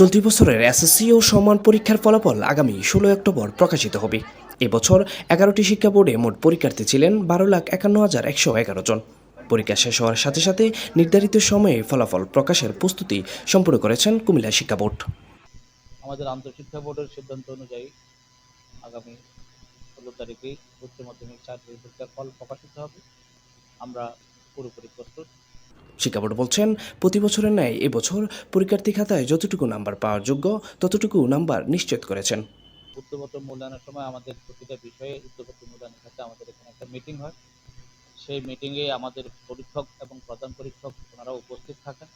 চলতি বছরের এসএসসি ও সম্মান পরীক্ষার ফলাফল আগামী ষোলোই অক্টোবর প্রকাশিত হবে। এবছর এগারোটি শিক্ষা বোর্ডে মোট পরীক্ষার্থী ছিলেন বারো লাখ একান্ন হাজার একশো এগারো জন। পরীক্ষা শেষ হওয়ার সাথে সাথে নির্ধারিত সময়ে ফলাফল প্রকাশের প্রস্তুতি সম্পূর্ণ করেছেন কুমিল্লা শিক্ষা বোর্ড। আমাদের আন্তঃশিক্ষা বোর্ডের সিদ্ধান্ত অনুযায়ী আগামী ষোলো তারিখেই উচ্চ মাধ্যমিক চাকরি পরীক্ষার ফল প্রকাশিত হবে। আমরা পুরোপুরি প্রস্তুত। শিক্ষা বোর্ড বলছেন, প্রতি বছরের ন্যায় এবছর পরীক্ষার্থী খাতায় যতটুকু নাম্বার পাওয়ার যোগ্য, ততটুকু নাম্বার নিশ্চিত করেছেন। উত্তরপত্র মূল্যায়নের সময় আমাদের প্রতিটা বিষয়ে উত্তরপত্র মূল্যায়নের ক্ষেত্রে আমাদের এখানে একটা মিটিং হয়। সেই মিটিংয়ে আমাদের পরীক্ষক এবং প্রধান পরীক্ষক ওনারা উপস্থিত থাকেন।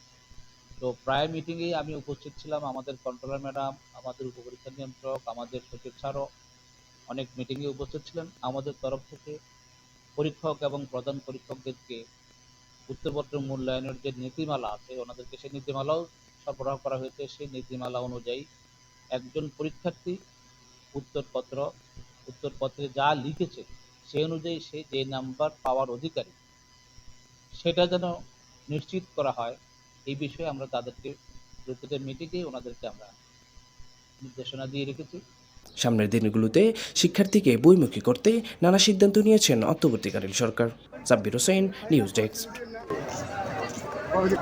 তো প্রায় মিটিংয়েই আমি উপস্থিত ছিলাম। আমাদের কন্ট্রোলার ম্যাডাম আমাদের উপপরীক্ষা নিয়ন্ত্রক, আমাদের সচিব স্যারও অনেক মিটিংয়ে উপস্থিত ছিলেন। আমাদের তরফ থেকে পরীক্ষক এবং প্রধান পরীক্ষকদেরকে উত্তরপত্র মূল্যায়নের যে নীতিমালা আছে, ওনাদেরকে সেই নীতিমালাও সরবরাহ করা হয়েছে। সেই নীতিমালা অনুযায়ী একজন পরীক্ষার্থী উত্তরপত্র, উত্তরপত্রে যা লিখেছে, সেই অনুযায়ী সে যে নাম্বার পাওয়ার অধিকারী, সেটা যেন নিশ্চিত করা হয়। এই বিষয়ে আমরা তাদেরকে প্রতিটা মিটিংয়ে ওনাদেরকে আমরা নির্দেশনা দিয়ে রেখেছি। সামনের দিনগুলোতে শিক্ষার্থীকে বইমুখী করতে নানা সিদ্ধান্ত নিয়েছেন অন্তর্বর্তীকালীন সরকার। Sabbir Hossain, news desk. Spicy.